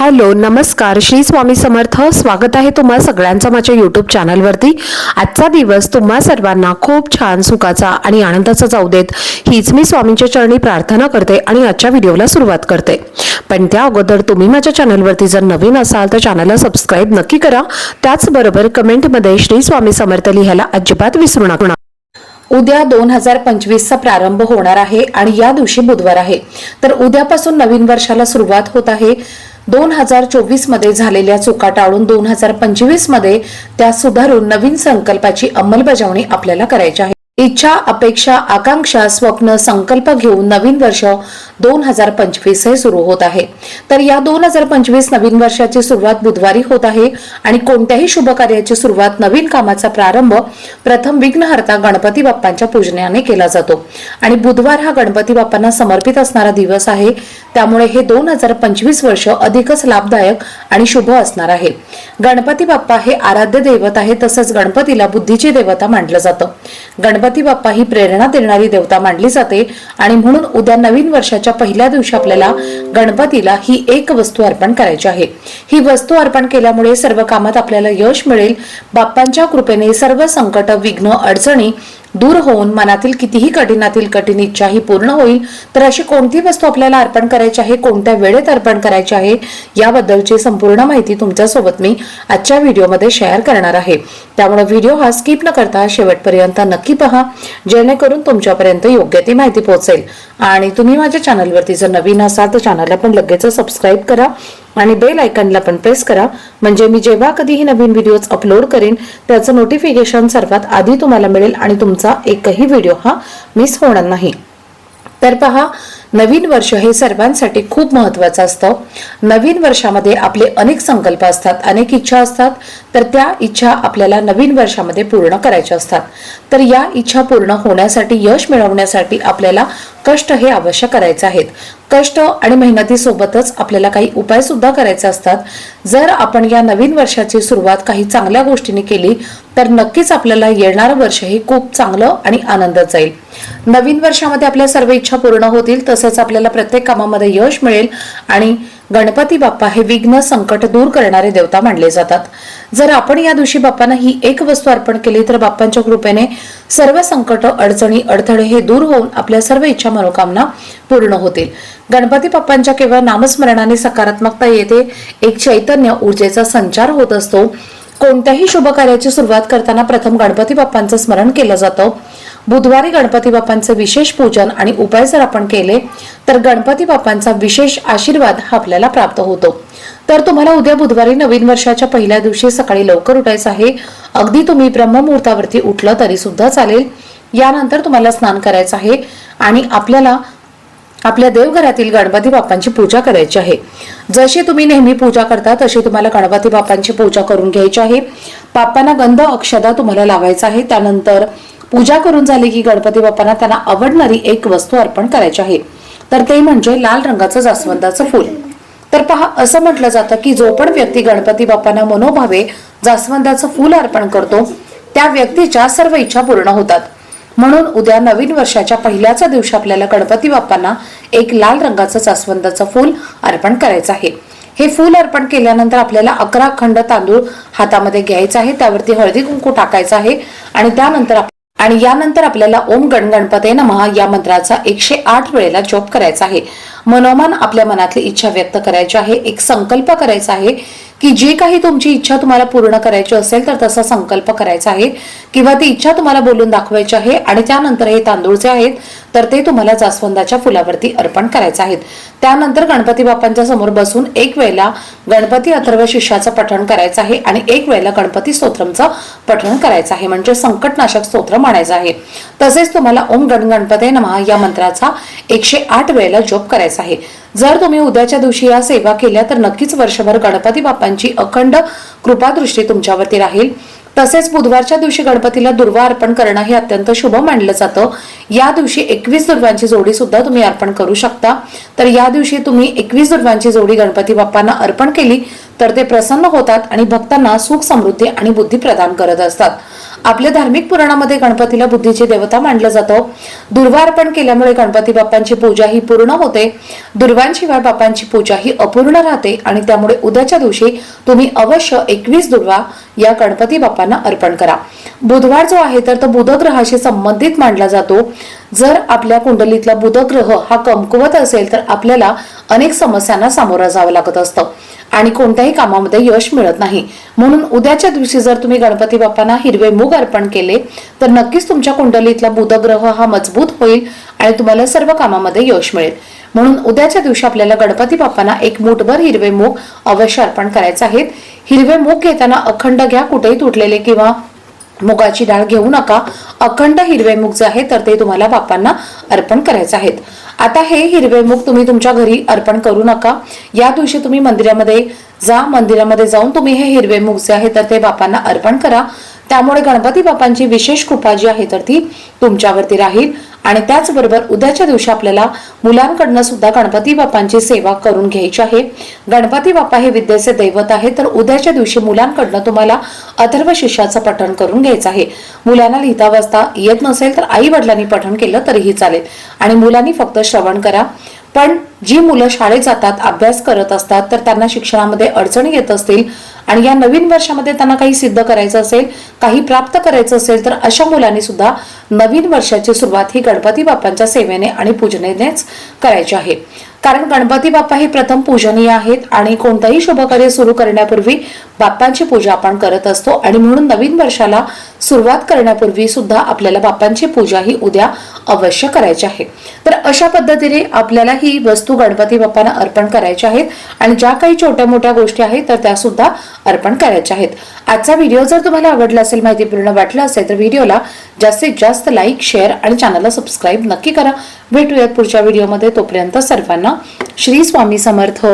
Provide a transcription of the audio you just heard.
Hello नमस्कार. श्री स्वामी समर्थ. स्वागत आहे तुम्हा सगळ्यांचं माझ्या युट्यूब चॅनलवरती आजचा दिवस तुम्हा सर्वांना खूप छान सुखाचा आणि आनंदाचा जाऊ देत. हीच मी स्वामींच्या चरणी प्रार्थना करते आणि आजच्या व्हिडिओला सुरुवात करते. पण त्या अगोदर तुम्ही माझ्या चॅनलवरती जर नवीन असाल तर चॅनलला सबस्क्राईब नक्की करा. त्याचबरोबर कमेंटमध्ये श्री स्वामी समर्थ लिहायला अजिबात विसरू नका. उद्या दोन हजार पंचवीसचा प्रारंभ होणार आहे आणि या दिवशी बुधवार आहे. तर उद्यापासून नवीन वर्षाला सुरुवात होत आहे. दोन हजार चोवीसमध्ये झालेल्या चुका टाळून दोन हजार पंचवीसमध्ये त्या सुधारून नवीन संकल्पाची अंमलबजावणी आपल्याला करायची आहे. इच्छा अपेक्षा आकांक्षा स्वप्न संकल्प घेऊन नवीन वर्ष दोन हजार पंचवीस हे सुरू होत आहे. तर या दोन हजार पंचवीस नवीन वर्षाची सुरुवात बुधवारी होत आहे आणि कोणत्याही शुभ कार्याची सुरुवात नवीन कामाचा प्रारंभ प्रथम विघ्नहर्ता गणपती बाप्पांच्या पूजनाने केला जातो. आणि बुधवार हा गणपती बाप्पांना समर्पित असणारा दिवस आहे. त्यामुळे हे दोन हजार पंचवीस वर्ष अधिकच लाभदायक आणि शुभ असणार आहे. गणपती बाप्पा हे आराध्य दैवत आहे तसंच गणपतीला बुद्धीची देवता मानलं जातं. गणपती बाप्पा ही प्रेरणा देणारी देवता मानली जाते. आणि म्हणून उद्या नवीन वर्षाच्या पहिल्या दिवशी आपल्याला गणपतीला ही एक वस्तू अर्पण करायची आहे. ही वस्तू अर्पण केल्यामुळे सर्व कामात आपल्याला यश मिळेल. बाप्पांच्या कृपेने सर्व संकट विघ्न अडचणी दूर होऊन मनातील कितीही कठीणातील कठीण इच्छा ही पूर्ण होईल तर अशी कोणती वस्तू आपल्याला अर्पण करायची आहे कोणत्या वेळेत अर्पण करायची आहे याबद्दलची संपूर्ण माहिती तुमच्यासोबत मी आजच्या व्हिडिओमध्ये शेअर करणार आहे. त्यामुळे व्हिडिओ हा स्किप न करता शेवटपर्यंत नक्की पहा जेणेकरून तुमच्यापर्यंत योग्य ती माहिती पोहोचेल. आणि तुम्ही माझ्या चॅनलवरती जर नवीन असाल तर चॅनलला पण लगेच सबस्क्राईब करा. आणि बेल आयकनला पण प्रेस करा. म्हणजे मी जेव्हा कधीही नवीन व्हिडिओज अपलोड करेन त्याचं नोटिफिकेशन सर्वात आधी तुम्हाला मिळेल आणि तुमचा एकही व्हिडिओ हा मिस होणार नाही. तर पहा नवीन वर्ष हे सर्वांसाठी खूप महत्वाचं असतं. नवीन वर्षामध्ये आपले अनेक संकल्प असतात अनेक इच्छा असतात. तर त्या इच्छा आपल्याला नवीन वर्षामध्ये पूर्ण करायच्या असतात. तर या इच्छा पूर्ण होण्यासाठी यश मिळवण्यासाठी आपल्याला कष्ट हे अवश्य करायचे आहेत. कष्ट आणि मेहनतीसोबतच आपल्याला काही उपाय सुद्धा करायचे असतात. जर आपण या नवीन वर्षाची सुरुवात काही चांगल्या गोष्टीने केली तर नक्कीच आपल्याला येणारं वर्ष हे खूप चांगलं आणि आनंदात जाईल. नवीन वर्षामध्ये आपल्या सर्व इच्छा पूर्ण होतील तसंच आपल्याला प्रत्येक कामामध्ये यश मिळेल आणि गणपती बाप्पा हे विघ्न संकट दूर करणारे देवता मानले जातात. जर आपण या दिवशी बाप्पांना ही एक वस्तू अर्पण केली तर बाप्पांच्या कृपेने सर्व संकट अडचणी अडथळे हे दूर होऊन आपल्या सर्व इच्छा मनोकामना पूर्ण होतील. गणपती बाप्पांच्या केवळ नामस्मरणाने सकारात्मकता येते. एक चैतन्य ऊर्जेचा संचार होत असतो. कोणत्याही शुभ कार्याची सुरुवात करताना प्रथम गणपती बाप्पांचं स्मरण केलं जातं. बुधवारी गणपती बाप्पांचं विशेष पूजन आणि उपाय जर आपण केले तर गणपती बाप्पांचा विशेष आशीर्वाद हा आपल्याला प्राप्त होतो. तर तुम्हाला उद्या बुधवारी नवीन वर्षाच्या पहिल्या दिवशी सकाळी लवकर उठायचं आहे. अगदी तुम्ही ब्रह्ममुहूर्तावरती उठलं तरी सुद्धा चालेल. यानंतर तुम्हाला स्नान करायचं आहे आणि आपल्याला आपल्या देवघरातील गणपती बाप्पांची पूजा करायची आहे. जशी तुम्ही नेहमी पूजा करता तशी तुम्हाला गणपती बाप्पांची पूजा करून घ्यायची आहे. बाप्पांना गंध अक्षदा तुम्हाला लावायचा आहे. त्यानंतर पूजा करून झाली की गणपती बाप्पांना त्यांना आवडणारी एक वस्तू अर्पण करायची आहे. तर ते म्हणजे लाल रंगाचं जास्वंदाचं फूल. तर पहा असं म्हटलं जातं की जो पण व्यक्ती गणपती बाप्पांना मनोभावे जास्वंदाचं फूल अर्पण करतो त्या व्यक्तीच्या सर्व इच्छा पूर्ण होतात. म्हणून उद्या नवीन वर्षाच्या पहिल्याचा दिवशी आपल्याला गणपती बाप्पांना एक लाल रंगाचं जास्वंदाचं फूल अर्पण करायचं आहे. हे फूल अर्पण केल्यानंतर आपल्याला अकरा खंड तांदूळ हातामध्ये घ्यायचा आहे. त्यावरती हळदी कुंकू टाकायचं आहे. आणि त्यानंतर आणि यानंतर आपल्याला ओम गण गणपते नमः या मंत्राचा एकशे आठ वेळेला जप करायचा आहे. मनोमन आपल्या मनातली इच्छा व्यक्त करायची आहे. एक संकल्प करायचा आहे की जे काही तुमची इच्छा तुम्हाला पूर्ण करायची असेल तर तसा संकल्प करायचा आहे. किंवा ती इच्छा तुम्हाला बोलून दाखवायची आहे आणि त्यानंतर हे तांदूळ जे आहेत तर ते तुम्हाला जास्वंदाच्या फुलावरती अर्पण करायचे आहेत. त्यानंतर गणपती बाप्पांच्या समोर बसून एक वेळेला गणपती अथर्व शिष्याचं पठण करायचं आहे आणि एक वेळेला गणपती स्तोत्रमचं पठण करायचं आहे. म्हणजे संकटनाशक स्तोत्र म्हणायचं आहे. तसेच तुम्हाला ओम गण गणपते नमः या मंत्राचा एकशे आठ वेळेला जप करायचा आहे. जर तुम्ही उद्याच्या दिवशी या सेवा केल्या तर नक्कीच वर्षभर गणपती बाप्पा बाप्पांची अखंड कृपादृष्टी तुमच्यावरती राहील. तसेच बुधवारच्या दिवशी गणपतीला दुर्वा अर्पण करणं हे अत्यंत शुभ मानलं जातं. या दिवशी एकवीस दुर्वांची जोडी सुद्धा तुम्ही अर्पण करू शकता. तर या दिवशी तुम्ही एकवीस दुर्वांची जोडी गणपती बाप्पांना अर्पण केली. तर ते प्रसन्न होतात आणि भक्तांना सुख समृद्धी आणि बुद्धी प्रदान करत असतात. आपल्या धार्मिक पुराणामध्ये गणपतीला बुद्धीची देवता मानलं जातं. दुर्वा अर्पण केल्यामुळे गणपती बाप्पांची पूजा ही पूर्ण होते. दुर्वांशिवाय बाप्पांची पूजा ही अपूर्ण राहते आणि त्यामुळे उद्याच्या दिवशी तुम्ही अवश्य एकवीस दुर्वा या गणपती बाप्पांना अर्पण करा. बुधवार जो आहे तर तो बुध ग्रहाशी संबंधित मानला जातो. जर आपल्या कुंडलीतला बुध ग्रह हा कमकुवत असेल तर आपल्याला अनेक समस्यांना सामोरं जावं लागत असतं. आणि कोणत्याही कामामध्ये यश मिळत नाही. म्हणून उद्याच्या दिवशी जर तुम्ही गणपती बाप्पांना हिरवे मूग अर्पण केले तर नक्कीच तुमच्या कुंडलीतला बुध ग्रह हा मजबूत होईल आणि तुम्हाला सर्व कामामध्ये यश मिळेल. म्हणून उद्याच्या दिवशी आपल्याला गणपती बाप्पांना एक मुठभर हिरवे मूग अवश्य अर्पण करायचे आहेत. हिरवे मूग घेताना अखंड घ्या कुठेही तुटलेले किंवा मुगाची डाळ घेऊ नका. अखंड हिरवे मूग जे आहे तर ते तुम्हाला बापांना अर्पण करायचे आहेत. आता हे हिरवे मूग तुम्ही तुमच्या घरी अर्पण करू नका. या दिवशी तुम्ही मंदिरामध्ये जा मंदिरामध्ये जाऊन तुम्ही हे हिरवे मूग जे आहे तर ते बापांना अर्पण करा. त्यामुळे गणपती बाप्पांची विशेष कृपा जी आहे तर ती तुमच्यावरती राहील. आणि त्याचबरोबर उद्याच्या दिवशी आपल्याला मुलांकडनं सुद्धा गणपती बाप्पांची सेवा करून घ्यायची आहे. गणपती बाप्पा हे विद्येचे दैवत आहे तर उद्याच्या दिवशी मुलांकडनं तुम्हाला अथर्व शिष्याचं पठण करून घ्यायचं आहे. मुलांना लिहिता वाचता येत नसेल तर आई वडिलांनी पठण केलं तरीही चालेल. आणि मुलांनी फक्त श्रवण करा. पण जी मुलं शाळेत जातात अभ्यास करत असतात तर त्यांना शिक्षणामध्ये अडचणी येत असतील. आणि या नवीन वर्षामध्ये त्यांना काही सिद्ध करायचं असेल काही प्राप्त करायचं असेल तर अशा मुलांनी सुद्धा नवीन वर्षाची सुरुवात ही गणपती बाप्पांच्या सेवेने आणि पूजनेनेच करायची आहे. कारण गणपती बाप्पा हे प्रथम पूजनीय आहेत आणि कोणतंही शुभकार्य सुरू करण्यापूर्वी बाप्पांची पूजा आपण करत असतो. आणि म्हणून नवीन वर्षाला सुरुवात करण्यापूर्वी सुद्धा आपल्याला बाप्पांची पूजा ही उद्या अवश्य करायची आहे. तर अशा पद्धतीने आपल्याला ही वस्तू गणपती बाप्पांना अर्पण करायच्या आहेत. आणि ज्या काही छोट्या मोठ्या गोष्टी आहेत तर त्या सुद्धा अर्पण करायच्या आहेत. आजचा व्हिडिओ जर तुम्हाला आवडला असेल माहितीपूर्ण वाटला असेल तर व्हिडिओला जास्तीत जास्त लाईक शेअर आणि चॅनलला सबस्क्राईब नक्की करा. भेटूयात पुढच्या व्हिडिओमध्ये. तोपर्यंत सर्वांना श्री स्वामी समर्थ.